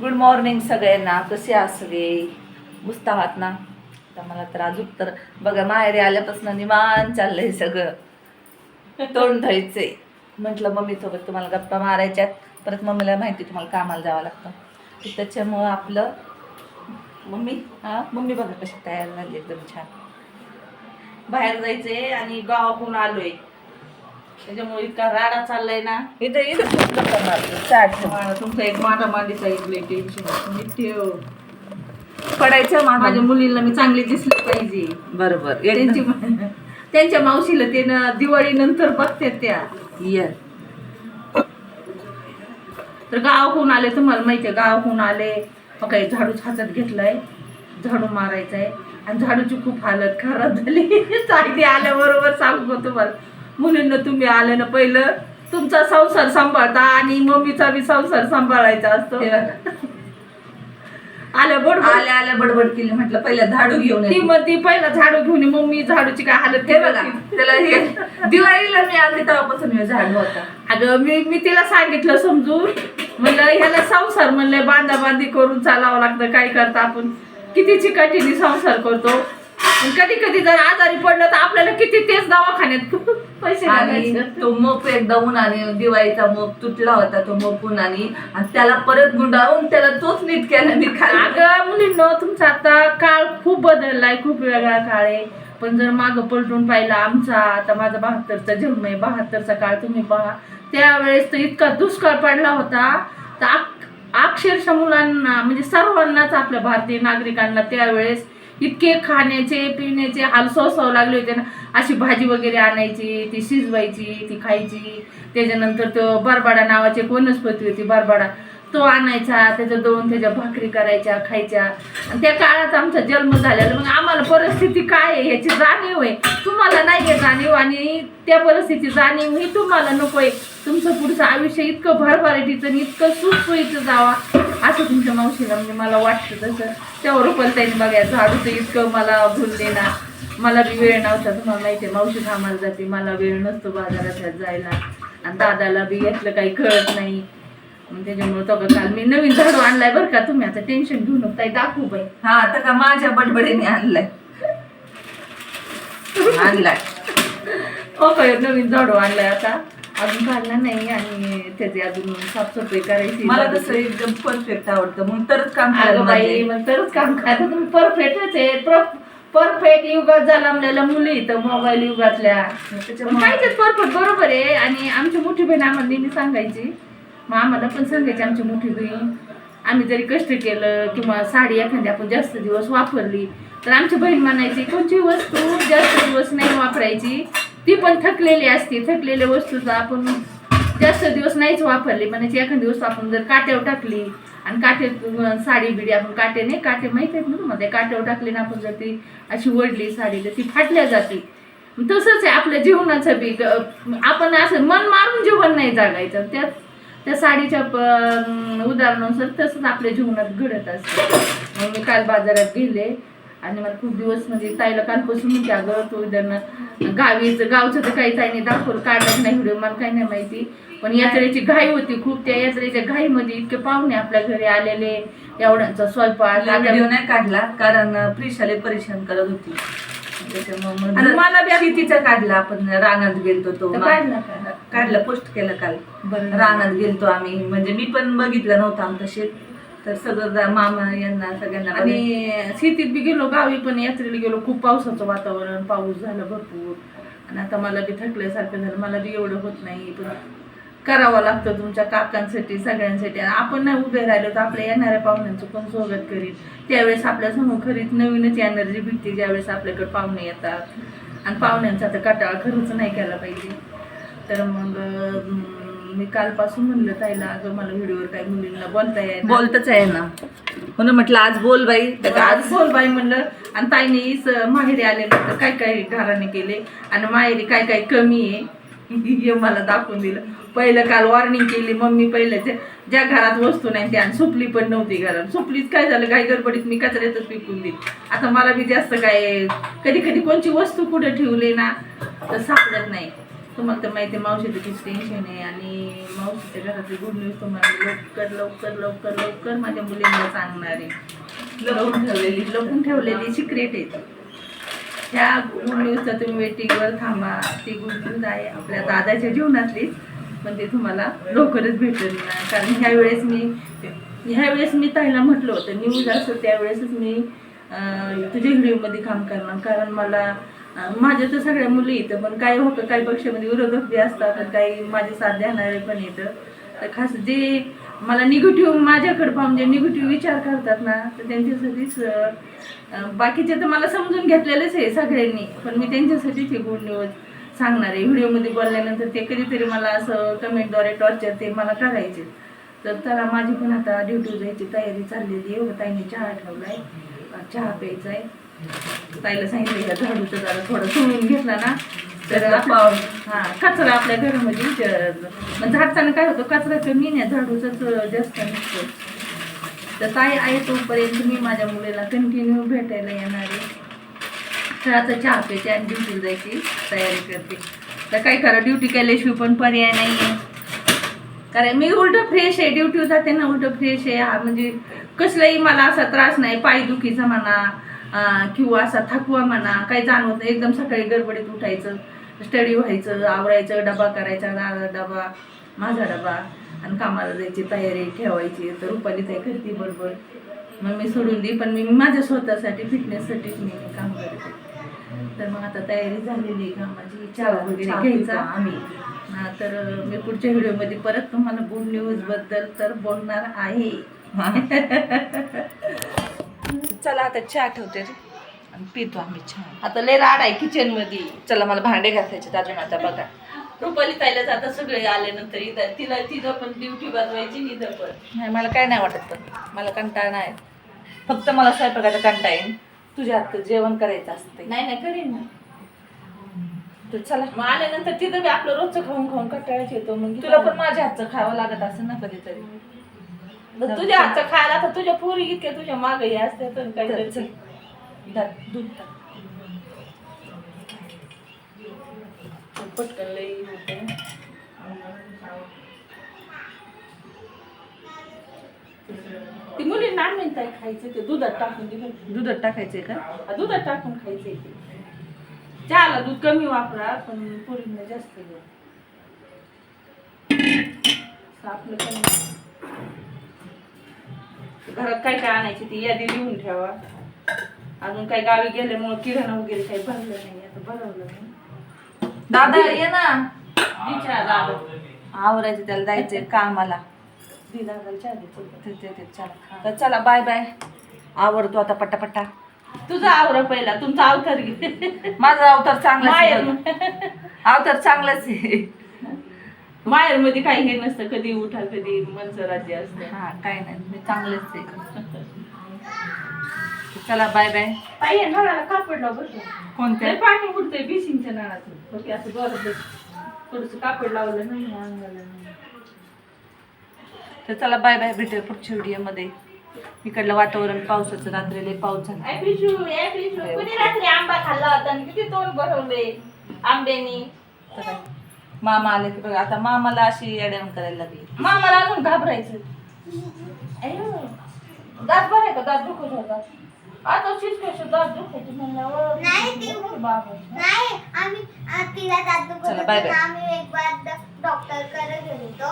Good morning सगळ्यांना. कसे आहात सगळे? मस्त आहात ना? तर मला तर अजून तर बघा माहेरी आल्यापासून निमान चाललंय सगळं. तोंड धुवायचंय. म्हटलं मम्मीसोबत तुम्हाला गप्पा मारायच्यात परत मम्मीला माहिती तुम्हाला कामाला जावं लागतं. त्याच्यामुळं आपलं मम्मी हां? मम्मी बघा कशी तयार झाली एकदम छान. बाहेर जायचंय आणि गावाकडून आलोय. त्याच्यामुळे इतका राडा चाललाय ना. इथं इथं खूप गप्पा मारतो चाट मला तुमचा एक माटा मांडीचा एक टेन्शन मी ठेव. पडायचं माझ्या माझ्या मुलीला मी चांगली दिसली पाहिजे. बरोबर. त्यांची त्यांच्या मावशीला ते ना दिवाळी नंतर बघतात त्या. ये. तर गावाकडून आले तुम्हाला माहिती आहे? गावाकडून आले मग काही झाडूच हातात घेतलाय. झाडू मारायचाय. आणि झाडूची खूप हालत खराब झाली. साडी आल्याबरोबर सांगू तुम्हाला? मुलींना तुम्ही आले ना पहिलं तुमचा संसार सांभाळता आणि मम्मीचा बी संसार सांभाळायचा असतो. आल्या बरोबर आल्या आल्या बडबड केली म्हटलं पहिला झाडू घेऊन ती. मग ती पहिला झाडू घेऊन ये, मम्मी झाडूची काय हालत हे बघा त्याला हे दिवाळीला मी आली तेव्हापासून हे झाडू होता. अगं मी मी तिला सांगितलं समजून. म्हणलं ह्याला संसार म्हणलं बांधा बांधी करून चालावं लागतं काय करता आपण? किती चिकाटीने संसार करतो. कधी कधी जर आजारी पडलं तर आपल्याला किती तेच दवाखान्यात पैसे आणि घालायचे. तो मोप एकदा उन्हाने दिवाळीचा मोप तुटला होता तो मोप उन्हाने. आणि त्याला परत गुंडाळून त्याला तोच नीट केला मी खाल्ला अगं मुलींनो तुमचा आता काळ खूप बदललाय खूप वेगळा काळ आहे. पण जर मागं पलटून पाहिला आमचा आता माझा बहात्तरचा जन्म आहे. बहात्तरचा काळ तुम्ही पहा. त्यावेळेस तर इतका दुष्काळ पडला होता. तर अक- अक्षरशः मुलांना म्हणजे सर्वांनाच आपल्या भारतीय नागरिकांना त्यावेळेस इतके खाण्याचे पिण्याचे हाल सोसावं लागले होते ना. अशी भाजी वगैरे आणायची ती शिजवायची ती खायची. त्याच्यानंतर तो बरबाडा नावाची एक वनस्पती होती बरबाडा. तो आणायचा त्याचं दोन त्याच्या भाकरी करायच्या खायच्या. आणि त्या काळात आमचा जन्म झालेला मग आम्हाला परिस्थिती काय आहे ह्याची जाणीव आहे. तुम्हाला नाही आहे जाणीव आणि त्या परिस्थितीची जाणीव ही तुम्हाला नको आहे. तुमचं पुढचं आयुष्य इतकं भरभराटीचं आणि इतकं सुखसोयीचं जावा. असं तुमच्या मावशीला म्हणजे मला वाटतं तसं. त्यावर रुपलताईने बघा झाडू तर इतकं मला भुलले ना. मला बी वेळ नव्हता तुम्हाला माहिती आहे मावशी कामाला जाते मला वेळ नसतो बाजारात जायला. आणि दादाला बी यातलं काही कळत नाही. त्याच्यामुळे तो काल मी नवीन झाडू आणलाय बरं का तुम्ही आता टेन्शन घेऊ नका ताई दाखवू बाई हा आता का माझ्या बडबडीने आणलाय. आणलाय. हो काय नवीन झाडू आणलाय आता? अजून काढला नाही आणि त्याची अजून साफसफाई करायची. मला तसं एकदम परफेक्ट आवडतं. मग तरच काम करायला अगं बाई. मग तरच काम करायचं तुम्ही परफेक्टच आहे. परफेक्ट युगात जन्मलेल्या मुली इथं मोबाईल युगातल्या. त्याच्यामुळे- पाहिजेच परफेक्ट बरोबर आहे. आणि आमची मोठी बहीण आम्हाला नेहमी सांगायची. मग आम्हाला पण सांगायची आमची मोठी बहीण. आम्ही जरी कष्ट केलं किंवा साडी एखादी आपण जास्त दिवस वापरली तर आमची बहीण म्हणायची कोणती वस्तू जास्त दिवस नाही वापरायची? ती पण थकलेली असते. थकलेल्या वस्तूचा आपण जास्त दिवस नाहीच वापरली. म्हणायची एखाद दिवस आपण जर काट्यावर टाकली आणि काटे साडी बिडी आपण काटे नाही काटे माहीत आहेत ना तुम्हाला? ते काट्यावर टाकली ना आपण जर ती अशी वडली साडी तर ती फाटल्या जाते. तसंच आहे आपल्या जीवनाचं बी. ग- आपण असं मन मारून जीवन नाही जागायचं. त्या त्या साडीच्या प- उदाहरणानुसार तसंच आपल्या जीवनात घडत असतं. मी काल बाजारात गेले. आणि मला खूप दिवस म्हणजे ताईला कालपासून म्हणते अगं तू उदाहरण गावीचं गावचं तर काही ताईने दाखवलं काढलं नाही व्हिडिओ मला काही नाही माहिती. पण यात्रेची घाई होती खूप त्या यात्रेच्या घाईमध्ये इतके पाहुणे आपल्या घरी आलेले एवढ्यांचा स्वयंपाक व्हिडिओ नाही काढला कारण प्रिशाले परेशान करत होती. आणि मला बी- शेतीचा काढला आपण रानात गेलतो तो काढला? काढला. पोस्ट केला काल. रानात गेलतो आम्ही. म्हणजे मी पण बघितलं नव्हतं आमचं शेत. तर सगळं मामा यांना सगळ्यांना आणि शेतीत बी गेलो गावी पण यात्रेला गेलो. खूप पावसाचं वातावरण पाऊस झाला भरपूर. आणि आता मला बी थकल्यासारखं झालं. मला बी एवढं होत नाही. पण करावं लागतं तुमच्या काकांसाठी सगळ्यांसाठी. आपण नाही उभे राहिलो तर आपल्या येणाऱ्या पाहुण्यांचं पण स्वागत करीत त्यावेळेस आपल्यासमोर खरीच नवीनच एनर्जी भेटते ज्यावेळेस आपल्याकडे पाहुणे येतात. आणि पाहुण्यांचा आता कटाळा खरंच नाही केला पाहिजे. तर मग मी कालपासून म्हणलं ताईला अगं मला व्हिडिओवर काही मुलींना बोलता येईल बोलतच आहे ना. म्हणून म्हटलं आज बोल बाई. तर आज बोल बाई म्हणलं. आणि ताईने माहेरी आल्यानंतर काय काय घराने केले? आणि माहेरी काय काय कमी आहे? हे मला दाखवून दिलं. पहिलं काल वॉर्निंग केली मम्मी पहिलं ज्या- घरात वस्तू नाही त्या सुपली पण नव्हती घरात. सुपलीच काय झालं? काही गडबडीत मी कचऱ्यातच पिकून दिली. आता मला बी जास्त काय कधी कधी कोणची वस्तू कुठे ठेवली ना तर सापडत नाही. तुम्हाला तर माहिती आहे मावशीचं किती टेन्शन आहे आणि मावशीच्या घरातली गुड न्यूज तुम्हाला लवकर लवकर लवकर लवकर माझ्या मुलींना सांगणार आहे. लपून ठेवलेली लपून ठेवलेली सिक्रेट आहे ह्या गुड न्यूजचा तुम्ही वेटिंगवर थांबा. ती गुड न्यूज आहे आपल्या दादाच्या जीवनातलीच पण ते तुम्हाला लवकरच भेटेल. ना कारण ह्यावेळेस मी ह्यावेळेस मी ताईला म्हटलं होतं न्यूज असं त्यावेळेसच मी तुझ्या व्हिडिओमध्ये काम करणार. कारण मला माझ्या तर सगळ्या मुली येतं पण काही होतं काही पक्षामध्ये विरोधक बी असतात आणि काही माझे साथ देणारे पण येतं तर खास जे मला निगेटिव्ह माझ्याकडे पाहून जे निगेटिव्ह विचार करतात ना तर त्यांच्यासाठीच बाकीचे तर मला समजून घेतलेलेच आहे सगळ्यांनी पण मी त्यांच्यासाठीच हे गुड न्यूज सांगणार आहे. व्हिडिओमध्ये बोलल्यानंतर ते कधीतरी मला असं कमेंटद्वारे टॉर्चर ते मला करायचे. तर त्याला माझी पण आता ड्युटी जायची तयारी चाललेली आहे. हो, ताईने चहा ठेवला आहे चहा प्यायचा आहे ताईला सांगितलं का झाडूचं जरा थोडं सोडून घेतला ना तर आपण हा कचरा आपल्या घरामध्ये झाडताना काय होतं कचरा कमी नाही झाडूचंच जास्त निघतो तर ताई आहे तोपर्यंत मी माझ्या मुलीला कंटिन्यू भेटायला येणार आहे. तर आता चहा प्यायची आणि ड्युटीला जायची तयारी करते. तर काय करा ड्युटी केल्याशिवाय पण पर्याय नाही आहे कारण मी उलट फ्रेश आहे ड्युटी जाते ना उलट फ्रेश आहे. हा म्हणजे कसलाही मला असा त्रास नाही पायदुखीचा म्हणा किंवा असा थकवा म्हणा काही जाणवत नाही एकदम सकाळी गडबडीत उठायचं स्टडी व्हायचं आवरायचं डबा करायचा दादा डबा माझा डबा आणि कामाला जायची तयारी ठेवायची तर रुपाली ताई करते बरोबर मग मी सोडून दे पण मी माझ्या स्वतःसाठी फिटनेससाठीच मी काम करते. तर मग आता तयारी झालेली आहे कामाची चहा वगैरे घ्यायचा. आम्ही. तर मी पुढच्या व्हिडिओमध्ये परत तुम्हाला गुड न्यूजबद्दल तर बोलणार आहे. चला आता चहा ठेवते रे. आणि पितो आम्ही चहा. आता लय राड आहे किचनमध्ये चला मला भांडे घासायचे अजून आता बघा. रुपाली ताईला आता सगळे आल्यानंतर इथं. तिला तिथं पण ड्युटी बनवायची इथं पण. नाही मला काय नाही वाटत पण. मला कंटाळा नाही फक्त मला स्वयंपाकाचा कंटाळा येईल तुझ्या हातचं जेवण करायचं असते नाही नाही करीन ना. तर चला. मग आल्यानंतर तिथं बी आपलं रोजचं खाऊन खाऊन कंटाळाच येतो. मग तुला पण माझ्या हातचं खावं लागत असेल ना कधीतरी. मग तुझ्या हातचं खायला आता तुझ्या पोरी इतक्या तुझ्या मागे हे असते तर तर काहीतरी. चल. दा- दूध टाक. पटकन लई होतं. ती मुली नान म्हणताय खायचं ते. दुधात टाकून दिलं दुधात टाकायचंय का? हा, दुधात टाकून खायचंय ते. चहाला दूध कमी वापरा पण पोरींना जास्त असं आपलं कमी. घरात काय काय आणायची ती यादी लिहून ठेवा. अजून काही गावी गेल्यामुळे किराणा वगैरे काही भरलं नाही आता भरवलं नाही. दादा ये ना. विचार दादा. आवरायचं त्याला जायचंय कामाला. चल. तर चला बाय बाय आवरतो आता पट्टापट्टा तुझा आवरा पहिला तुमचा अवतार घे. माझा अवतार चांगला अवतार चांगलाच आहे. माहेरमध्ये काही हे नसतं कधी उठा कधी मनचं राज्य असतं. हा काय नाही मी चांगलेच आहे. चला बाय बाय ताई नळाला कापड लाव बरं का. कोणत्या? पाणी उडतंय बेसिनच्या नळातून. ओके असं बरं थोडस कापड लावलं नाही अंगाला नाही. तर चला बाय बाय भेटूया पुढच्या व्हिडिओमध्ये. इकडलं वातावरण पावसाचं रात्री लय पाऊस झाला. ऐ पिशू, ऐ पिशू, कुणी रात्री आंबा खाल्ला होता आणि किती तोंड भरवले आंब्यानी? तर काय? मामा आले की बघा आता मामाला अशी अडवण करायला लागली. मामाला अजून घाबरायचं. अयो दात बरं का? दात दुखत होता आता शिस्कश दात म्हणल्यावर नाही ती- बाबा नाही आम्ही आ, तिला दात दुखत चला, बाय बाय. आम्ही एक बार डॉक्टरकडे गेलो होतो.